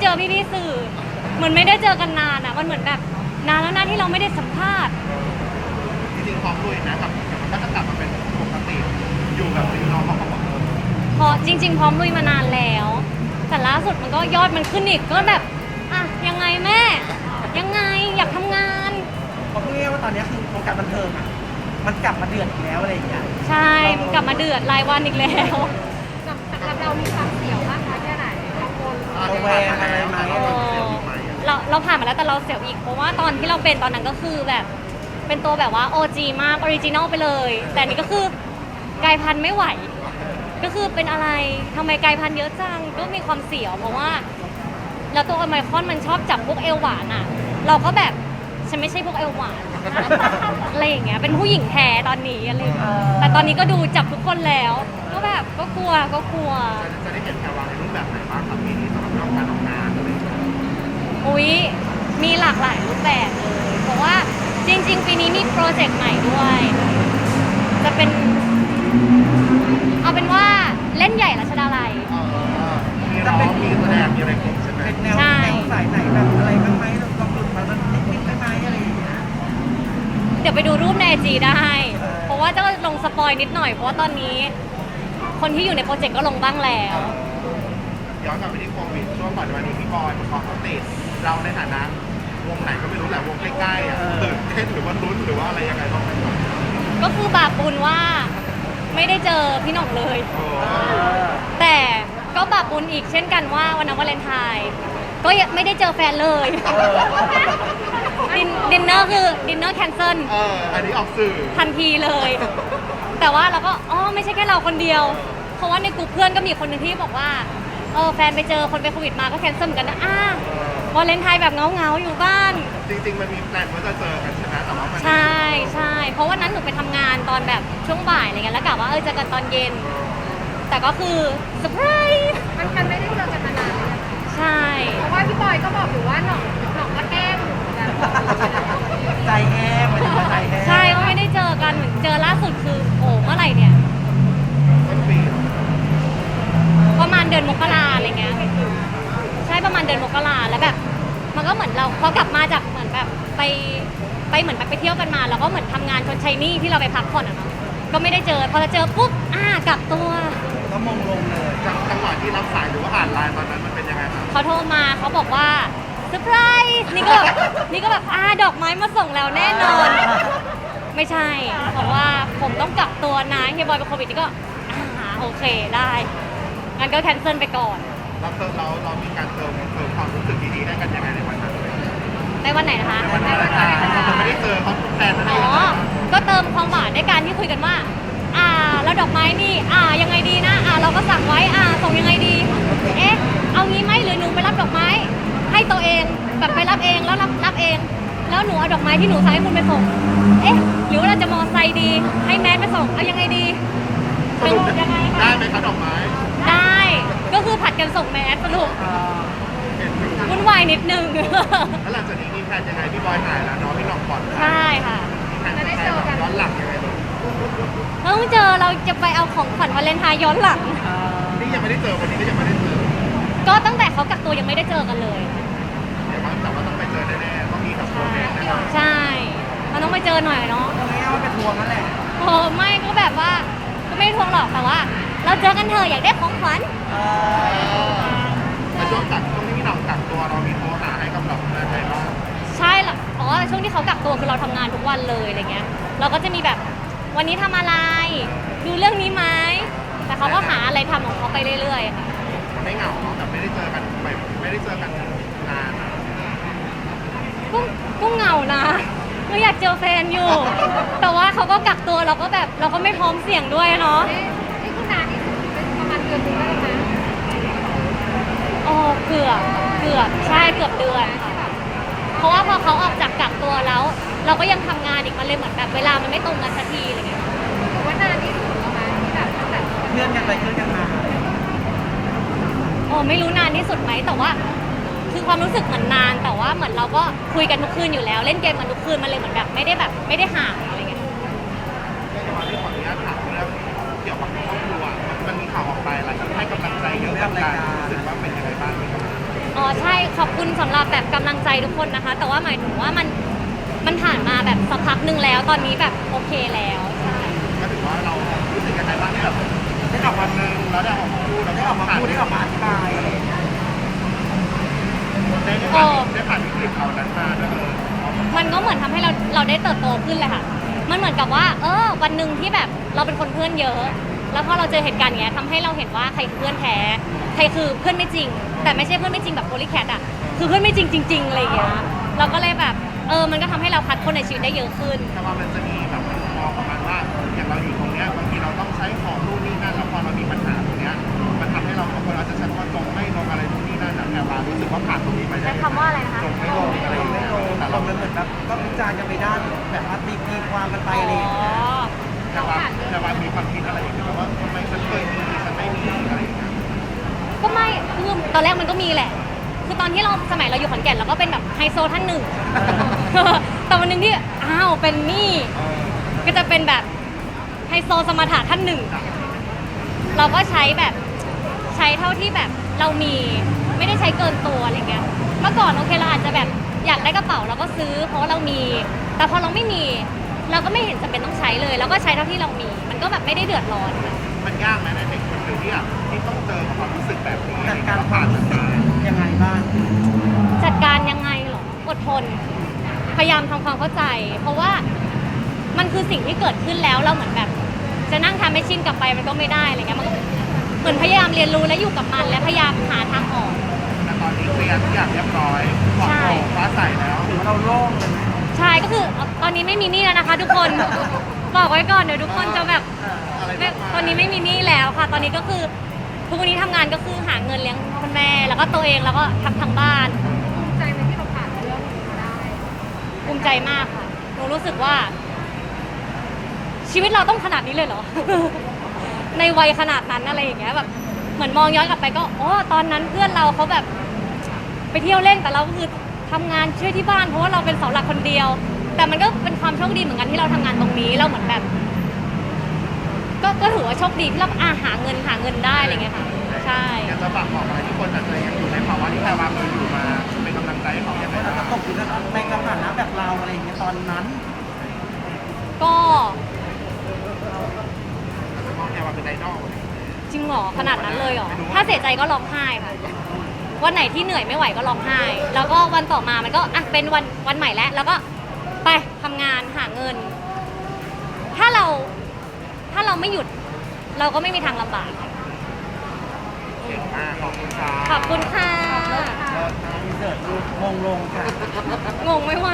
พี่ๆสื่อ เหมือนไม่ได้เจอกันนานอะมันเหมือนแบบนานแล้วนะที่เราไม่ได้สัมภาษณ์ จริงๆพร้อมลุยนะกับมันก็จะกลับมาเป็นปกติอยู่กับซีน้องเขาบอกเออเพราะจริง ๆ พร้อมลุยมานานแล้ว แต่ล่าสุดมันก็ยอดมันขึ้นอีกก็แบบอะยังไงแม่ ยังไงอยากทำงานเพราะพูดง่ายๆว่าตอนนี้คือวงการบันเทิงอะมันกลับมาเดือดอีกแล้วอะไรอย่างเงี้ย ใช่มันกลับมาเดือดรายวันอีกแล้วกับกับเรามีความ ระแวงอะไรไหมเราเสียดีไหมอะเราเราผ่านมาแล้วแต่เราเสียวอีกเพราะว่าตอนที่เราเป็นตอนนั้นก็คือแบบเป็นตัวแบบว่า OG มากออริจินอลไปเลย แต่อันนี่ก็คือกลายพันธุ์ไม่ไหว ก็คือเป็นอะไรทำไมกลายพันธุ์เยอะจังก็มีความเสียวเพราะว่า แล้วตัวโอไมครอนมันชอบจับพวกเอวหวานอะ เราก็แบบฉันไม่ใช่พวกเอวหวานอะไรอย่างเงี้ยเป็นผู้หญิงแท้ตอนนี้อะไรอย่างเงี้ยแต่ตอนนี้ก็ดูจับทุกคนแล้ว ก็แบบก็กลัวก็กลัว จะจะได้เห็นแพรวาในรูปแบบไหนบ้างครับปีนี้ อุ๊ยมีหลากหลายรูปแบบเลย เพราะว่าจริง ๆ ปีนี้มีโปรเจกต์ใหม่ด้วย จะเป็น เอาเป็นว่าเล่นใหญ่รัชดาลัยเออมีร้องมีแสดงมีอะไรครบใช่ไหมเป็นแนวใช่แนวสายไหนแบบอะไรบ้างไหมเราลองดูมามันนิดๆได้ไหมอะไรอย่างเงี้ย เดี๋ยวไปดูรูปในไอจีได้ เพราะว่าจะลงสปอยนิดหน่อย เพราะว่าตอนนี้ คนที่อยู่ในโปรเจกต์ก็ลงบ้างแล้ว ย้อนกลับไปที่โควิดช่วงก่อนวันนี้พี่บอยพอเขาติด เราในฐานะวงไหนก็ไม่รู้แหละวงใกล้ๆอะตื่นเต้นหรือว่าลุ้นหรือว่าอะไรยังไงบ้างไหมครับก็คือบาปบุญว่าไม่ได้เจอพี่หน่องเลยโอ้เออแต่ก็บาปบุญอีกเช่นกันว่าวันนั้นวาเลนไทน์ก็ยังไม่ได้เจอแฟนเลยดินดินเนอร์คือดินเนอร์แคนเซิลเอออันนี้ออกสื่อทันทีเลย แต่ว่าเราก็อ๋อไม่ใช่แค่เราคนเดียว เพราะว่าในกลุ่มเพื่อนก็มีคนหนึ่งที่บอกว่าเออแฟนไปเจอคนเป็นโควิดมาก็แคนเซิลเหมือนกันนะอ้า วาเลนไทน์แบบเงาๆอยู่บ้าน จริงๆมันมีแพลนว่าจะเจอกันใช่ไหมแต่ว่ามันใช่ใช่เพราะวันนั้นหนูไปทำงานตอนแบบช่วงบ่ายอะไรเงี้ยแล้วกะว่าเออเจอกันตอนเย็น แต่ก็คือเซอร์ไพรส์มันมันไม่ได้เจอกันมานานเลยใช่ เพราะว่าพี่บอยก็บอกอยู่ว่าหน่องหน่องก็แกล้งหนูเหมือนกันใจแห้งมันถึงว่าใจแห้งใช่ก็ไม่ได้เจอกันเหมือนเจอล่าสุดคือโอ้เมื่อไหร่เนี่ย ต้นปีประมาณเดือนมกรา ดือนมกราแล้วแบบมันก็เหมือนเราพอกลับมาจากเหมือนแบบไปไปเหมือนไปไปเที่ยวกันมาแล้วก็เหมือนทำงานชนชัยนี่ที่เราไปพักผ่อนอะเนาะก็ไม่ได้เจอพอจะเจอปุ๊บอ่ากลับตัว ก็มงลงเลยจังจังหวะที่รับสายหรือว่าอ่านไลน์ตอนนั้นมันเป็นยังไงครับเขาโทรมาเขาบอกว่าเซอร์ไพรส์นี่ก็แบบนี่ก็แบบอ่าดอกไม้มาส่งแล้วแน่นอน ไม่ใช่บอกว่าผมต้องกักตัวนะเฮียบอยเป็นโควิดนี่ก็อ่าโอเคได้งั้นก็แคนเซิลไปก่อน เราเติมเราเรามีการเติมเติมความรู้สึกดีๆได้กันยังไงในวันนั้นในวันไหนนะคะในวันนั้นนะคะเราไม่ได้เจอเขาแทนนั่นเออ๋งอก็เติมความหวานด้วยการที่คุยกันว่า อ่าแล้วดอกไม้นี่ อ่ายังไงดีนะ อ่าเราก็สั่งไว้ อ่าส่งยังไงดี เอ๊ะ เอางี้ไหมหรือหนูไปรับดอกไม้ ให้ตัวเองแบบไปรับเองแล้วรับรับเอง แล้วหนูเอาดอกไม้ที่หนูสั่งให้คุณไปส่ง เอ๊ะ หรือว่าเราจะมอไซค์ดี ให้แมสไปส่ง เอายังไงดีถึงยังไง ได้ไหมคะดอกไม้ ได้ ก็คือผัดกันส่งแมสสรุปเออเห็นอยู่วุ่นวายนิดนึง แล้วหลังจากนี้มีแพลนยังไงพี่บอยหายแล้วเนาะพี่หน้องปลอดภัยใช่ค่ะมีแพลนจะใช้แบบย้อนหลังยังไงบ้างต้องเจอเราจะไปเอาของขวัญวาเลนไทน์ย้อนหลังเออนี่ยังไม่ได้เจอวันนี้ก็ยังไม่ได้เจอก็ตั้งแต่เขากักตัวยังไม่ได้เจอกันเลย เดี๋ยวว่าแต่ว่าต้องไปเจอแน่ๆต้องมีกับโปรเจกต์แน่นอนใช่มันต้องไปเจอหน่อยเนาะพูดง่ายๆว่าเป็นทวงนั่นแหละ โอ้ไม่ก็แบบว่าก็ไม่ได้ทวงหรอกแต่ว่า เราเจอกันเถอะอยากได้ของขวัญเออแต่ช่วงกักช่วงที่พี่หน้องกักตัวเรามีโทรหาให้กับเราอะไรบ้างใช่หรออ๋อช่วงที่เขากักตัวคือเราทำงานทุกวันเลยอะไรเงี้ย เราก็จะมีแบบวันนี้ทำอะไร ดูเรื่องนี้ไหมแต่เขาก็หาอะไรทำของเขาไปเรื่อยๆค่ะ มันไม่เหงาเนาะแต่ไม่ได้เจอกันแบบไม่ได้เจอกันนานอะก็ก็เหงานะก็อยากเจอแฟนอยู่ แต่ว่าเขาก็กักตัวเราก็แบบเราก็ไม่พร้อมเสี่ยงด้วยเนาะ โอ้เกือบเกือบใช่เกือบเดือนค่ะเพราะว่าพอเขาออกจากกักตัวแล้ว เราก็ยังทำงานอีกมันเลยเหมือนแบบเวลามันไม่ตรงกันสักทีอะไรเงี้ยหรือว่านานที่สุดประมาณที่แบบตั้งแต่เพื่อนกันไปเพื่อนกันมาโอ้ไม่รู้นานที่สุดไหมแต่ว่า คือความรู้สึกเหมือนนาน แต่ว่าเหมือนเราก็คุยกันทุกคืนอยู่แล้ว เล่นเกมกันทุกคืนมันเลยเหมือนแบบไม่ได้แบบไม่ได้ห่างอะไรเงี้ย ก็จะมาที่ขออนุญาตถามเรื่องเกี่ยวกับครอบครัวมันมี ข่าวออกไปหลายคนให้กำลังใจเยอะเหมือนกันรู้สึกว่าเป็นยังไงบ้างไหมครับอ๋อใช่ขอบคุณสำหรับแบบกำลังใจทุกคนนะคะ แต่ว่าหมายถึงว่ามันมันผ่านมาแบบสักพักหนึ่งแล้วตอนนี้แบบโอเคแล้วใช่ก็ถือว่าเรารู้สึกยังไงบ้างที่แบบได้ออกวันหนึ่งแล้วได้ออกมาพูดแล้วได้ออกมาพูดได้ออกมาอธิบายอะไรอย่างเงี้ยได้ได้ผ่านได้ผ่านวิกฤตเหล่านั้นมาด้วยเออมันก็เหมือนทำให้เราเราได้เติบโตขึ้นเลยค่ะ มันเหมือนกับว่า เออ วันหนึ่งที่แบบเราเป็นคนเพื่อนเยอะ แล้วพอเราเจอเหตุการณ์อย่างเงี้ยทำให้เราเห็นว่าใครคือเพื่อนแท้ใครคือเพื่อนไม่จริง แต่ไม่ใช่เพื่อนไม่จริงแบบโพลิแคทอะคือเพื่อนไม่จริงจริงๆอะไรอย่างเงี้ยเราก็เลยแบบเออมันก็ทำให้เราคัดคนในชีวิตได้เยอะขึ้น แต่ว่ามันจะมีแบบมองประมาณว่าอย่างเราอยู่ คือตอนแรกมันก็มีแหละ คือตอนที่เราสมัยเราอยู่ขอนแก่นเราก็เป็นแบบไฮโซท่านหนึ่ง แต่วันหนึ่งที่อ้าวเป็นนี่ก็จะเป็นแบบไฮโซสมถะท่านหนึ่ง เราก็ใช้แบบใช้เท่าที่แบบเรามีไม่ได้ใช้เกินตัวอะไรเงี้ย เมื่อก่อนโอเคเราอาจจะแบบอยากได้กระเป๋าเราก็ซื้อเพราะเรามี แต่พอเราไม่มี เราก็ไม่เห็นจำเป็นต้องใช้เลยเราก็ใช้เท่าที่เรามี มันก็แบบไม่ได้เดือดร้อน มันยากไหมในเด็ก คนหนึ่งที่อะที่ต้องเจอกับความรู้สึกแบบนี้จัดการคผ่าวานมมันรู้สึกมายังไงบ้าง จัดการยังไงเหรออดทน พยายามทำความเข้าใจ เพราะว่ามันคือสิ่งที่เกิดขึ้นแล้วเราเหมือนแบบ จะนั่งทำให้ชินกลับไปมันก็ไม่ได้อะไรเงี้ยมันก็เหมือนพยายามเรียนรู้และอยู่กับมัน และพยายามหาทางออก แต่ตอนนี้เคลียร์ทุกอย่างเรียบร้อยปลอดใช่โปร่งฟ้าใสแล้ว ถือว่าเราโล่งเลยไหม ใช่ก็คือตอนนี้ไม่มีหนี้แล้วนะคะทุกคน บอกไว้ก่อนเดี๋ยวทุกคนจะแบบอะไรไม่มากายตอนนี้ไม่มีหนี้แล้วค่ะ ตอนนี้ก็คือทุกวันนี้ทำงานก็คือหาเงินเลี้ยงคุณแม่ แล้วก็ตัวเองแล้วก็ทำทางบ้านภูมิใจไหมที่เราผ่านเรื่องนี้มาได้ ภูมิใจมากค่ะหนูรู้สึกว่า ชีวิตเราต้องขนาดนี้เลยเหรอ ในวัยขนาดนั้นอะไรอย่างเงี้ยแบบเหมือนมองย้อนกลับไปก็อ๋อตอนนั้นเพื่อนเราเขาแบบ ไปเที่ยวเล่นแต่เราก็คือทำงานช่วยที่บ้านเพราะว่าเราเป็นเสาหลักคนเดียว แต่มันก็เป็นความโชคดีเหมือนกันที่เราทำงานตรงนี้เราเหมือนแบบ ก็ก็ถือว่าโชคดีที่เราอาหาเงินหาเงินได้อะไรเงี้ยค่ะ ใช่ อยากจะฝากบอกอะไรที่คนอาจจะยังอยู่ในภาวะที่แพรวาเคยอยู่มาเป็นกำลังใจให้เขาอย่างไรเราบ้างจะตกอยู่ในในสถานะแบบเราอะไรอย่างเงี้ยตอนนั้นก็มองแพรวาเป็นไอดอลจริงเหรอขนาดนั้นเลยเหรอถ้าเสียใจก็ร้องไห้ค่ะ วันไหนที่เหนื่อยไม่ไหวก็ร้องไห้ แล้วก็วันต่อมามันก็อะเป็นวันวันใหม่แล้ว แล้วก็ ไปทำงานหาเงิน ถ้าเราถ้าเราไม่หยุด เราก็ไม่มีทางลำบาก เก่งมากขอบคุณครับขอบคุณค่ะ เลิศมากมีเสิร์ตรูปมงลงค่ะ งงไม่ไหว